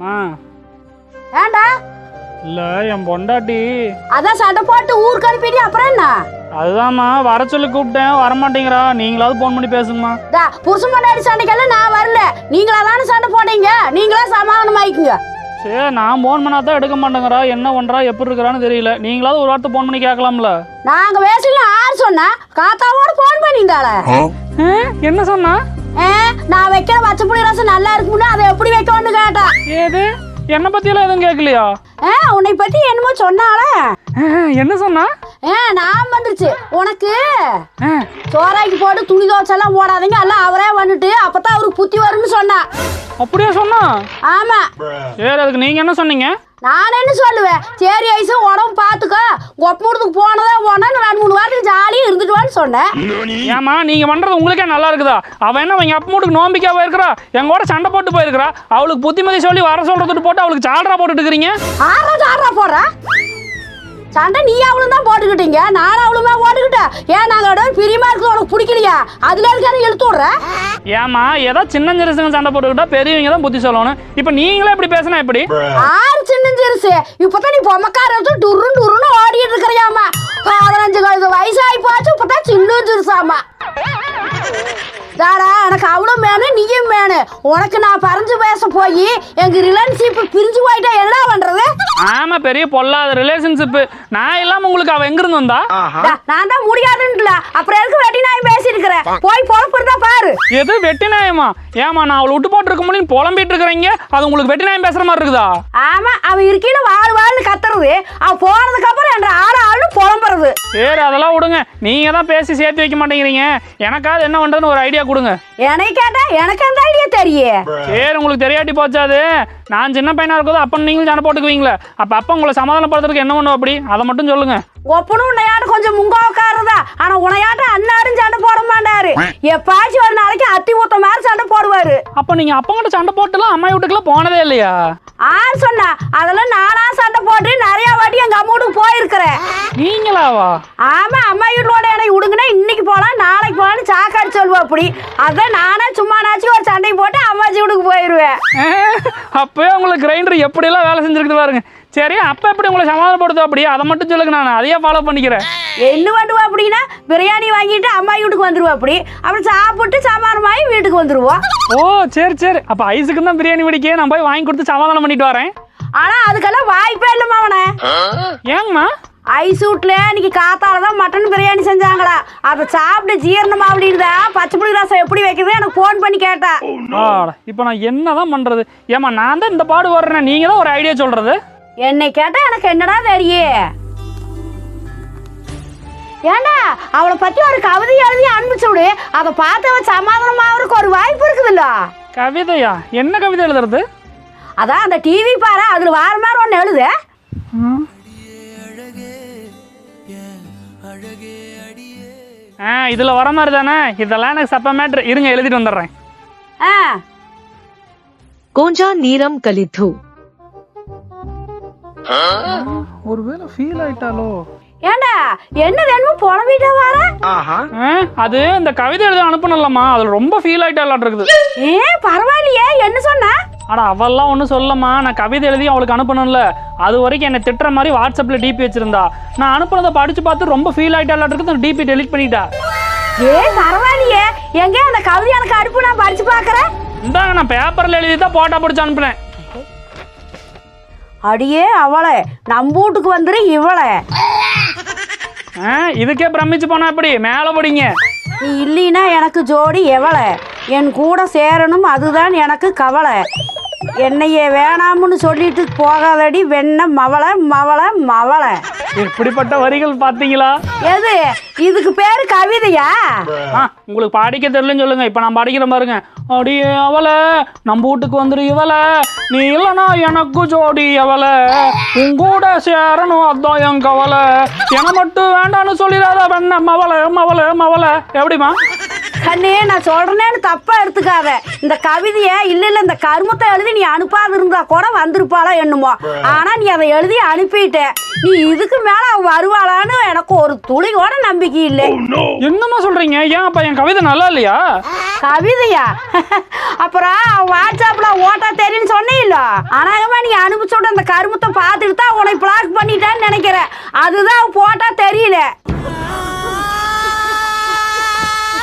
மா. ஏண்டா இல்ல என் பொண்டாட்டி. அதான் சண்டை போட்டு ஊருக்கு அனுப்பிட்டு அப்புறம் என்ன? அதுதாம்மா வர சொல்லி கூப்பிட்டேன். வரமாட்டேங்கிறா. நீங்களாவது ஃபோன் பண்ணி பேசுங்கம்மா. டா புருஷன் முன்னாடி சண்டைக்கெல்லாம் நான் வரல. நீங்களா தானே சண்டை போட்டீங்க? நீங்களா சமாதானம் ஆயிக்குங்க. சரி நான் ஃபோன் பண்ணா தான் எடுக்க மாட்டேங்கிறா. என்ன பண்றா எப்படி இருக்கிறான்னு தெரியல. நீங்களாவது ஒரு வார்த்தை ஃபோன் பண்ணி கேட்கலாம்ல. நாங்க பேசல ஆறு சொன்னா? காத்தாவோட போன் பண்ணியிருந்தாள. என்ன சொன்னா? நான் வைக்கிற பச்சைப்புளி ரசம் நல்லா இருக்கும்னு அதை எப்படி வைக்கணும்னு கேட்டா? என்னை பத்தியெல்லாம் எதுவும் கேட்கலையா? உன்னை பத்தி என்னமோ சொன்னாளே. என்ன சொன்னா? நான் வந்துருச்சு. உனக்கு சோறாக்கி போட்டு துணி துவச்செல்லாம் போடாதீங்க. எல்லாம் அவரே வந்துட்டு அப்பதான் அவருக்கு புத்தி வரும்னு சொன்னா. அப்படியா சொன்னா? ஆமா. சரி அதுக்கு நீங்க என்ன சொன்னீங்க? நான் என்ன சொல்லுவேன்? சரி ஐசு உடம்பு பார்த்துக்கோ கொப்பமுடத்துக்கு போனதா போனா ரெண்டு மூணு வாரத்துக்கு ஜாலியாக இருந்துட்டுவான்னு சொன்னேன். ஏமா நீங்க பண்றது உங்களுக்கே நல்லா இருக்குதா? அவ என்ன அவங்க அப்பா வீட்டுக்கு நோம்பிக்கா போயிருக்கிறா எங்க கூட சண்டை போட்டு போயிருக்கிறா. அவளுக்கு புத்திமதி சொல்லி வர சொல்றதுட்டு போட்டு அவளுக்கு சால்ரா போட்டுட்டு இருக்கிறீங்க? ஆறா சாடுறா போடுற சண்டை நீ அவளும் தான் போட்டுக்கிட்டீங்க நானும் அவளுமே போட்டுக்கிட்டேன். ஏன் நாங்கள் இடம் பிரியமா இருக்குது உனக்கு பிடிக்கலையா? அதுல இருக்காரு இழுத்து விடுற? ஏமா ஏதோ சின்ன சிறுசுங்க சண்டை போட்டுக்கிட்டா பெரியவங்க தான் புத்தி சொல்லணும். இப்போ நீங்களே இப்படி பேசினா எப்படி? ஆறு சின்ன சிறுசு. இப்பதான் நீ பொம்மக்கார வச்சு டுருன்னு டுருன்னு ஓடிட்டு சிறுசாமா தாடா எனக்கு அவளும் வேணும் நீயும் வேணும். உனக்கு நான் பறஞ்சு பேச போய் எங்க ரிலேஷன்ஷிப் பிரிஞ்சு போயிட்டா என்ன பண்றது? ஆமா பெரிய பொல்லாத ரிலேஷன்ஷிப் நான் இல்லாம உங்களுக்கு அவ எங்க இருந்து வந்தா நான் தான் முடியாதுன்னுல அப்புறம் எதுக்கு வெட்டி நாய் பேசி இருக்கிறேன் போய் பொழப்புறதா பாரு. எது வெட்டி நாயமா ஏமா நான் அவளை விட்டு போட்டு இருக்க முடியும் புலம்பிட்டு இருக்கிறீங்க. அது உங்களுக்கு வெட்டி நாயம் பேசுற மாதிரி இருக்குதா? ஆமா அவ இருக்கையில வாழ் வாழ்னு கத்துறது. அவ போனதுக்கு அப்புறம் என்ற சரி அதெல்லாம் விடுங்க. நீங்க தான் பேசி சேர்த்து வைக்க மாட்டேங்கிறீங்க. எனக்காவது என்ன பண்றதுன்னு ஒரு ஐடியா கொடுங்க. என்னை கேட்டா எனக்கு அந்த ஐடியா தெரியும் சரி உங்களுக்கு தெரியாட்டி போச்சாது நான் சின்ன பையனா இருக்கோது அப்ப நீங்களும் சண்டை போட்டுக்குவீங்களே. அப்ப அப்ப உங்களை சமாதானப்படுத்துறதுக்கு என்ன பண்ணுவோம் அப்படி? அதை மட்டும் சொல்லுங்க. ஒப்பனும் உன்னையாட்டம் கொஞ்சம் முங்காவுக்காரதா ஆனா உனையாட்டம் அன்னாரும் சண்டை போட மாட்டாரு. எப்பாச்சும் ஒரு நாளைக்கு அத்தி ஊத்த மாதிரி சண்டை போடுவாரு. அப்ப நீங்க அப்பங்கிட்ட சண்டை போட்டுலாம் அம்மா வீட்டுக்குலாம் போனதே இல்லையா? ஆறு சொன்னா. அதெல்லாம் நானா சண்டை போட்டு நிறைய வாட்டி எங்க அம்மா வீட்டுக்கு போயிருக்கிறேன். நீங்களாவா ஆமா அம்மா வீட்டோட எனக்கு விடுங்கன்னா இன்னைக்கு போலாம் நாளைக்கு போலாம்னு சாக்காடு சொல்லுவா அப்படி. அதான் நானே சும்மா நாச்சும் ஒரு சண்டை போட்டு அம்மாச்சி வீட்டுக்கு போயிருவேன். அப்பவே உங்களுக்கு கிரைண்டர் எப்படியெல்லாம் வேலை செஞ்சிருக்குது பாருங்க. சரி அப்ப எப்படி உங்களை சமாதானப்படுத்தும் அப்படி? அதை மட்டும் சொல்லுங்க நான் அதையே ஃபாலோ பண்ணிக்கிறேன். என்ன பண்ணுவா அப்படின்னா பிரியாணி வாங்கிட்டு அம்மா வீட்டுக்கு வந்துருவா அப்படி. அப்புறம் சாப்பிட்டு சமாதானமாகி வீட்டுக்கு வந்துருவோம் ஓ சரி சரி. அப்ப ஐஸுக்கு தான் பிரியாணி பிடிக்க நான் போய் வாங்கி கொடுத்து சமாதானம் பண்ணிட்டு வரேன். ஆனா அதுக்கெல்லாம் வாய்ப்பே இல்லைம்மா அவனை. ஏங்கம்மா? ஐஸ் வீட்ல இன்னைக்கு காத்தால தான் மட்டன் பிரியாணி செஞ்சாங்களா? அதை சாப்பிட்டு ஜீரணமா அப்படின்றதா பச்சை புளி ரசம் எப்படி வைக்கிறது? எனக்கு ஃபோன் பண்ணி கேட்டா. ஆட இப்போ நான் என்னதான் பண்றது? ஏமா நான் தான் இந்த பாடு வர்றேன் நீங்க தான் ஒரு ஐடியா சொல்றது? என்னை கேட்டா எனக்கு என்னடா தெரியும் ஏண்டா அவளை பத்தி ஒரு கவிதை எழுதி அனுப்பிச்சு விடு. அதை பார்த்து அவன் சமாதானமாகறதுக்கு ஒரு வாய்ப்பு இருக்குதுல்ல. கவிதையா? என்ன கவிதை எழுதுறது? அதான் அந்த டிவி பாரு அதுல வார மாதிரி ஒன்று எழுது. ஆ இதுல வர மாதிரி தானே? இதெல்லாம் எனக்கு சப்ப மேட்ரு இருங்க எழுதிட்டு வந்துடுறேன். ஆ. கொஞ்சா நீரம் கலித்து. ஒருவேளை ஃபீல் ஆயிட்டாலோ? ஏண்டா என்ன வேணுமோ புலம்பிட்டா வர ஆ, அது இந்த கவிதை எழுத அனுப்பணும்லம்மா. அதுல ரொம்ப ஃபீல் ஆயிட்டாலாம் இருக்குது ஏ பரவாயில்லையே என்ன சொன்ன? ஆனா அவெல்லாம் ஒன்றும் சொல்லம்மா. நான் கவிதை எழுதி அவளுக்கு அனுப்பணும்ல. அது வரைக்கும் என்னை திட்டுற மாதிரி வாட்ஸ்அப்ல டிபி வச்சிருந்தா. நான் அனுப்புனதை படிச்சு பார்த்து ரொம்ப ஃபீல் ஆயிட்டாலாம் இருக்குது டிபி டெலிட் பண்ணிட்டா. ஏ பரவாயில்லையே. எங்க அந்த கவிதை எனக்கு அனுப்பு நான் படிச்சு பார்க்கறேன்? இந்தாங்க நான் பேப்பர்ல எழுதி தான் போட்டா பிடிச்சி அனுப்புனேன். அடியே அவளை. நம்ம வீட்டுக்கு வந்துரு இவளை. இதுக்கே பிரமிச்சு போனா எப்படி? மேலே படிங்க. நீ இல்லைன்னா எனக்கு ஜோடி எவளை? என் கூட சேரணும் அதுதான் எனக்கு கவலை. என்னைய வேணாம்னு சொல்லிட்டு போகாதடி வெண்ண மவளை மவளை மவளை. இப்படிப்பட்ட வரிகள் பார்த்தீங்களா? எது? இதுக்கு பேரு கவிதையா? உங்களுக்கு படிக்க தெரியலன்னு சொல்லுங்க. இப்போ நான் படிக்கிற பாருங்க. அடியே அவளை நம்ம வீட்டுக்கு வந்துரு இவளை. நீ இல்லைனா எனக்கு ஜோடி அவளை. உன் கூட சேரணும் அதான் என் கவலை. என மட்டும் வேண்டாம்னு சொல்லிடாத வெண்ண மவளை மவளை மவளை. எப்படிமா கண்ணே நான் சொல்றேன்னு தப்பா எடுத்துக்காத. இந்த கவிதைய இல்ல இல்ல இந்த கருமத்தை எழுதி நீ அனுப்பாது இருந்தா கூட வந்திருப்பாளா என்னமோ. ஆனா நீ அதை எழுதி அனுப்பிட்ட. நீ இதுக்கு மேல வருவாளான்னு எனக்கு ஒரு துளி கூட நம்பிக்கை இல்லை. என்னம்மா சொல்றீங்க? ஏன் அப்ப என் கவிதை நல்லா இல்லையா? கவிதையா? அப்புறம் வாட்ஸ்அப்ல ஓட்டா தெரியும்னு சொன்னீங்களா? அநேகமா நீ அனுப்பிச்சு விட்ட அந்த கருமத்தை பார்த்துட்டு தான் உன்னை பிளாக் பண்ணிட்டான்னு நினைக்கிறேன். அதுதான் போட்டா தெரியல.